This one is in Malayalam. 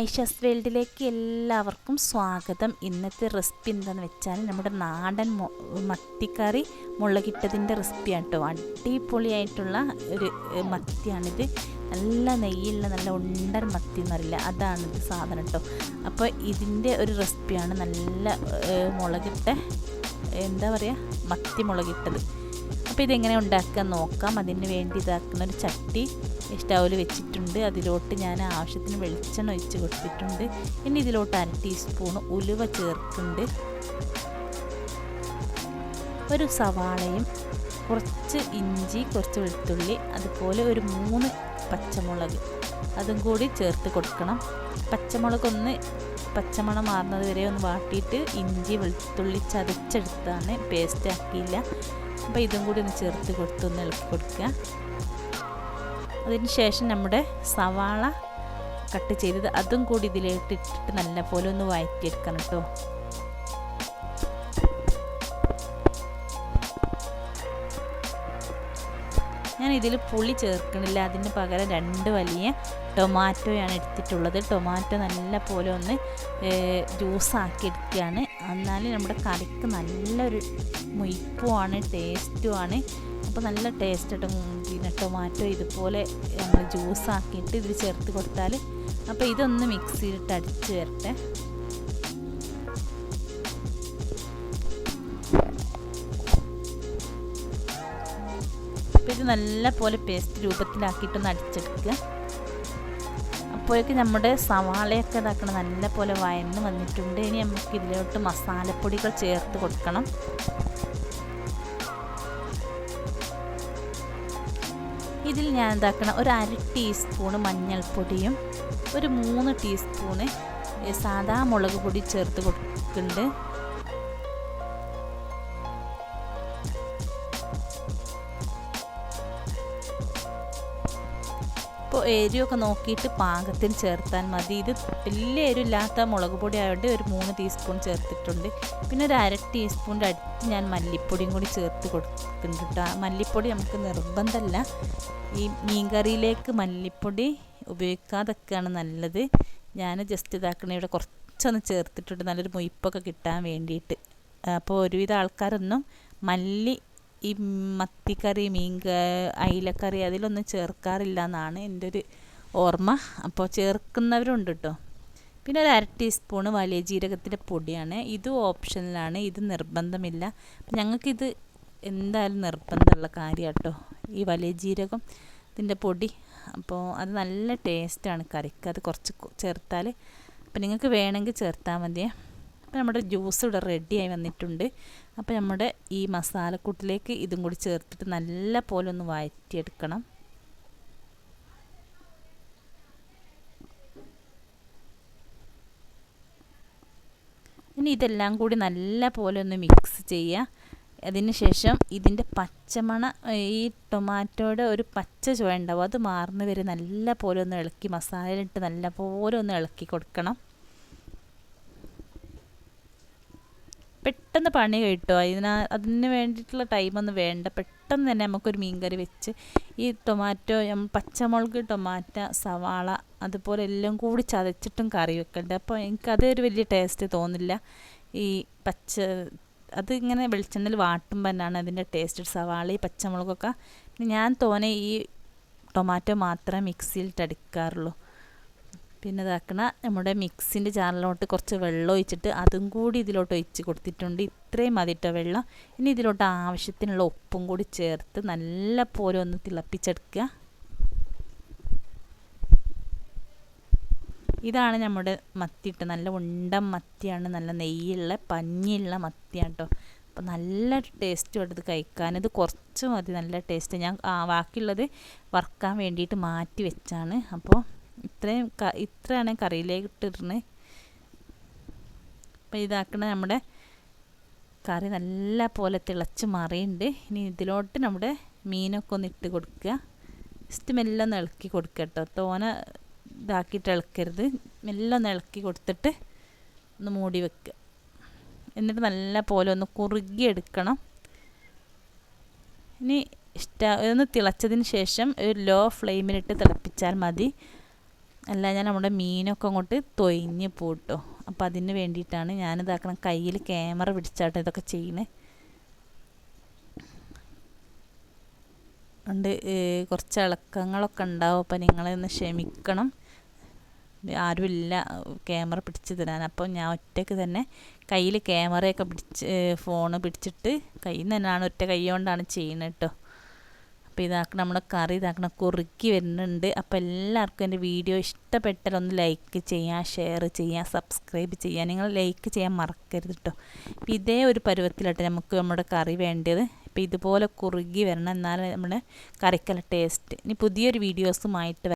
ഐഷസ് വേൾഡിലേക്ക് എല്ലാവർക്കും സ്വാഗതം. ഇന്നത്തെ റെസിപ്പി എന്താണെന്ന് വെച്ചാൽ നമ്മുടെ നാടൻ മത്തിക്കറി മുളകിട്ടതിന്റെ റെസിപ്പിയാണ് കേട്ടോ അടിപൊളിയായിട്ടുള്ള ഒരു മത്തിയാണിത്. നല്ല നെയ്യുള്ള നല്ല ഉണ്ടൻ മത്തി എന്നറിയില്ല അതാണിത് സാധനം കേട്ടോ അപ്പോൾ ഇതിന്റെ ഒരു റെസിപ്പിയാണ് നല്ല മുളകിട്ട എന്താ പറയുക മത്തി മുളകിട്ടത്. അപ്പോൾ ഇതെങ്ങനെ ഉണ്ടാക്കാൻ നോക്കാം. അതിന് വേണ്ടി ഇതാക്കുന്ന ഒരു ചട്ടി സ്റ്റൗവിൽ വെച്ചിട്ടുണ്ട്. അതിലോട്ട് ഞാൻ ആവശ്യത്തിന് വെളിച്ചെണ്ണ ഒഴിച്ച് കൊടുത്തിട്ടുണ്ട്. ഇനി ഇതിലോട്ട് അര ടീസ്പൂൺ ഉലുവ ചേർക്കുന്നുണ്ട്. ഒരു സവാളയും കുറച്ച് ഇഞ്ചി കുറച്ച് വെളുത്തുള്ളി അതുപോലെ ഒരു മൂന്ന് പച്ചമുളക്. അതും കൂടി ചേർത്ത് കൊടുക്കണം. പച്ചമുളക് ഒന്ന് പച്ചമണം മാറുന്നത് വരെ ഒന്ന് വാട്ടിയിട്ട് ഇഞ്ചി വെളുത്തുള്ളി ചതച്ചെടുത്താണ് പേസ്റ്റ് ആക്കിയില്ല. അപ്പോൾ ഇതും കൂടി ഒന്ന് ചേർത്ത് കൊടുത്ത് ഒന്ന് ഇളക്കി കൊടുക്കുക. അതിനുശേഷം നമ്മുടെ സവാള കട്ട് ചെയ്തത് അതും കൂടി ഇതിലേക്ക് ഇട്ടിട്ട് നല്ല പോലെ ഒന്ന് വഴറ്റിയെടുക്കണം കേട്ടോ. ഞാൻ ഇതിൽ പുളി ചേർക്കണില്ല. അതിന് പകരം രണ്ട് വലിയ ടൊമാറ്റോയാണ് എടുത്തിട്ടുള്ളത്. ടൊമാറ്റോ നല്ല പോലെ ഒന്ന് ജ്യൂസാക്കി എടുക്കുകയാണ്. എന്നാൽ നമ്മുടെ കറിക്ക് നല്ലൊരു മുയ്പ്പുമാണ് ടേസ്റ്റുമാണ്. അപ്പോൾ നല്ല ടേസ്റ്റ് പിന്നെ ടൊമാറ്റോ ഇതുപോലെ നമ്മൾ ജ്യൂസാക്കിയിട്ട് ഇതിൽ ചേർത്ത് കൊടുത്താൽ അപ്പോൾ ഇതൊന്ന് മിക്സിയിലിട്ട് അടിച്ച് വരട്ടെ. ഇത് നല്ല പോലെ പേസ്റ്റ് രൂപത്തിലാക്കിയിട്ടൊന്ന് അടിച്ചെടുക്കുക. അപ്പോഴേക്ക് നമ്മുടെ സവാളയൊക്കെ ഇതാക്കണം നല്ല പോലെ വയന്ന് വന്നിട്ടുണ്ട്. ഇനി നമുക്ക് ഇതിലോട്ട് മസാലപ്പൊടികൾ ചേർത്ത് കൊടുക്കണം. ഇതിൽ ഞാൻ എന്താക്കണം ഒരു അര ടീസ്പൂണ് മഞ്ഞൾപ്പൊടിയും ഒരു മൂന്ന് ടീസ്പൂണ് സാദാ മുളക് പൊടി ചേർത്ത് കൊടുക്കുന്നുണ്ട്. എരിവൊക്കെ നോക്കിയിട്ട് പാകത്തിന് ചേർത്താൽ മതി. ഇത് വലിയ എരിവില്ലാത്ത മുളക് പൊടി ആയതുകൊണ്ട് ഒരു മൂന്ന് ടീസ്പൂൺ ചേർത്തിട്ടുണ്ട്. പിന്നെ ഒരു അര ടീസ്പൂണിന്റെ അടുത്ത് ഞാൻ മല്ലിപ്പൊടിയും കൂടി ചേർത്ത് കൊടുക്കുന്നുണ്ട് കേട്ടോ. മല്ലിപ്പൊടി നമുക്ക് നിർബന്ധമല്ല. ഈ മീൻകറിയിലേക്ക് മല്ലിപ്പൊടി ഉപയോഗിക്കാതൊക്കെയാണ് നല്ലത്. ഞാൻ ജസ്റ്റ് ഇതാക്കണ ഇവിടെ കുറച്ചൊന്ന് ചേർത്തിട്ടുണ്ട്. നല്ലൊരു മൊയ്പ്പൊക്കെ കിട്ടാൻ വേണ്ടിയിട്ട്. അപ്പോൾ ഒരുവിധ ആൾക്കാരൊന്നും മല്ലി ഈ മത്തിക്കറി മീൻ അയിലക്കറി അതിലൊന്നും ചേർക്കാറില്ല എന്നാണ് എന്റെ ഒരു ഓർമ്മ. അപ്പോൾ ചേർക്കുന്നവരുണ്ട് കേട്ടോ പിന്നെ ഒരു അര ടീസ്പൂണ് വലിയ ജീരകത്തിന്റെ പൊടിയാണ്. ഇത് ഓപ്ഷനിലാണ്. ഇത് നിർബന്ധമില്ല. ഞങ്ങൾക്കിത് എന്തായാലും നിർബന്ധമുള്ള കാര്യം കേട്ടോ ഈ വലിയ ജീരകം ഇതിന്റെ പൊടി. അപ്പോൾ അത് നല്ല ടേസ്റ്റാണ് കറിക്ക്. അത് കുറച്ച് ചേർത്താൽ അപ്പം നിങ്ങൾക്ക് വേണമെങ്കിൽ ചേർത്താൽ മതിയേ. അപ്പോൾ നമ്മുടെ ജ്യൂസ് ഇവിടെ റെഡിയായി വന്നിട്ടുണ്ട്. അപ്പോൾ നമ്മുടെ ഈ മസാലക്കൂട്ടിലേക്ക് ഇതും കൂടി ചേർത്തിട്ട് നല്ല പോലെ ഒന്ന് വഴറ്റിയെടുക്കണം. ഇനി ഇതെല്ലാം കൂടി നല്ല പോലെ ഒന്ന് മിക്സ് ചെയ്യുക അതിന് ശേഷം ഇതിന്റെ പച്ചമണ ഈ ടൊമാറ്റോയുടെ ഒരു പച്ച ചുവ ഉണ്ടാവും. അത് മാറുന്ന വരെ നല്ല പോലെ ഒന്ന് ഇളക്കി മസാലയിട്ട് നല്ല പോലെ ഒന്ന് ഇളക്കി കൊടുക്കണം. പെട്ടെന്ന് പണി കിട്ടുമോ അതിന് അതിന് വേണ്ടിയിട്ടുള്ള ടൈമൊന്നും വേണ്ട. പെട്ടെന്ന് തന്നെ നമുക്കൊരു മീൻകറി വെച്ച് ഈ ടൊമാറ്റോ പച്ചമുളക് ടൊമാറ്റ സവാള അതുപോലെ എല്ലാം കൂടി ചതച്ചിട്ടും കറി വെക്കണ്ട. അപ്പോൾ എനിക്കതൊരു വലിയ ടേസ്റ്റ് തോന്നില്ല. ഈ പച്ച അത് ഇങ്ങനെ വെളിച്ചെണ്ണയിൽ വാട്ടുമ്പോൾ തന്നെയാണ് അതിന്റെ ടേസ്റ്റ് സവാള ഈ പച്ചമുളകൊക്കെ. ഞാൻ തോനെ ഈ ടൊമാറ്റോ മാത്രമേ മിക്സിയിലിട്ട് അടിക്കാറുള്ളൂ പിന്നെ ഇതാക്കണ നമ്മുടെ മിക്സിന്റെ ജാറിലോട്ട് കുറച്ച് വെള്ളം ഒഴിച്ചിട്ട് അതും കൂടി ഇതിലോട്ട് ഒഴിച്ച് കൊടുത്തിട്ടുണ്ട്. ഇത്രയും മതിയിട്ട വെള്ളം. ഇനി ഇതിലോട്ട് ആവശ്യത്തിനുള്ള ഉപ്പും കൂടി ചേർത്ത് നല്ല പോലെ ഒന്ന് തിളപ്പിച്ചെടുക്കുക. ഇതാണ് നമ്മുടെ മത്തി ഇട്ട് നല്ല ഉണ്ടം മത്തിയാണ് നല്ല നെയ്യുള്ള പഞ്ഞിയുള്ള മത്തിയാണ് കേട്ടോ അപ്പോൾ നല്ല ടേസ്റ്റ് ഇത് കഴിക്കാൻ. ഇത് കുറച്ച് മതി നല്ല ടേസ്റ്റ്. ഞാൻ ബാക്കിയുള്ളത് വറുക്കാൻ വേണ്ടിയിട്ട് മാറ്റി വെച്ചാണ്. അപ്പോൾ ഇത്രയും ഇത്രയാണ് കറിയിലേക്ക് ഇട്ടിരുന്നത് അപ്പോൾ ഇതാക്കണ നമ്മുടെ കറി നല്ല പോലെ തിളച്ച് മറിയുണ്ട്. ഇനി ഇതിലോട്ട് നമ്മുടെ മീനൊക്കെ ഒന്ന് ഇട്ട് കൊടുക്കുക. ജസ്റ്റ് മെല്ലെ ഒന്ന് ഇളക്കി കൊടുക്കുക കേട്ടോ. തോന ഇതാക്കിയിട്ട് ഇളക്കരുത്. മെല്ലെ ഒന്ന് ഇളക്കി കൊടുത്തിട്ട് ഒന്ന് മൂടി വെക്കുക. എന്നിട്ട് നല്ല പോലെ ഒന്ന് കുറുകി എടുക്കണം. ഇനി ഇഷ്ട ഒന്ന് തിളച്ചതിന് ശേഷം ഒരു ലോ ഫ്ലെയിമിലിട്ട് തിളപ്പിച്ചാൽ മതി. അല്ല ഞാൻ നമ്മുടെ മീനൊക്കെ അങ്ങോട്ട് തൊയിഞ്ഞ് പോട്ടോ. അപ്പോൾ അതിന് വേണ്ടിയിട്ടാണ് ഞാനിതാക്കണം കയ്യിൽ ക്യാമറ പിടിച്ചാട്ടോ ഇതൊക്കെ ചെയ്യണേ. ഉണ്ട് കുറച്ച് ഇളക്കങ്ങളൊക്കെ ഉണ്ടാവും. അപ്പോൾ നിങ്ങളൊന്ന് ക്ഷമിക്കണം. ആരുമില്ല ക്യാമറ പിടിച്ച് തരാൻ. അപ്പോൾ ഞാൻ ഒറ്റയ്ക്ക് തന്നെ കയ്യിൽ ക്യാമറയൊക്കെ പിടിച്ച് ഫോണ് പിടിച്ചിട്ട് കയ്യിൽ നിന്ന് തന്നെയാണ് ഒറ്റ കൈ കൊണ്ടാണ് ചെയ്യുന്നത് കേട്ടോ അപ്പോൾ ഇതാക്കണം നമ്മുടെ കറി ഇതാക്കണം കുറുക്കി വരുന്നുണ്ട്. അപ്പോൾ എല്ലാവർക്കും എന്റെ വീഡിയോ ഇഷ്ടപ്പെട്ടാൽ ഒന്ന് ലൈക്ക് ചെയ്യാം ഷെയർ ചെയ്യാം സബ്സ്ക്രൈബ് ചെയ്യാം. നിങ്ങൾ ലൈക്ക് ചെയ്യാൻ മറക്കരുത് കേട്ടോ അപ്പോൾ ഇതേ ഒരു പരുവത്തിലോട്ട് നമുക്ക് നമ്മുടെ കറി വേണ്ടത്. അപ്പോൾ ഇതുപോലെ കുറുകി വരണം. എന്നാലും നമ്മുടെ കറിക്കല ടേസ്റ്റ് ഇനി പുതിയൊരു വീഡിയോസുമായിട്ട്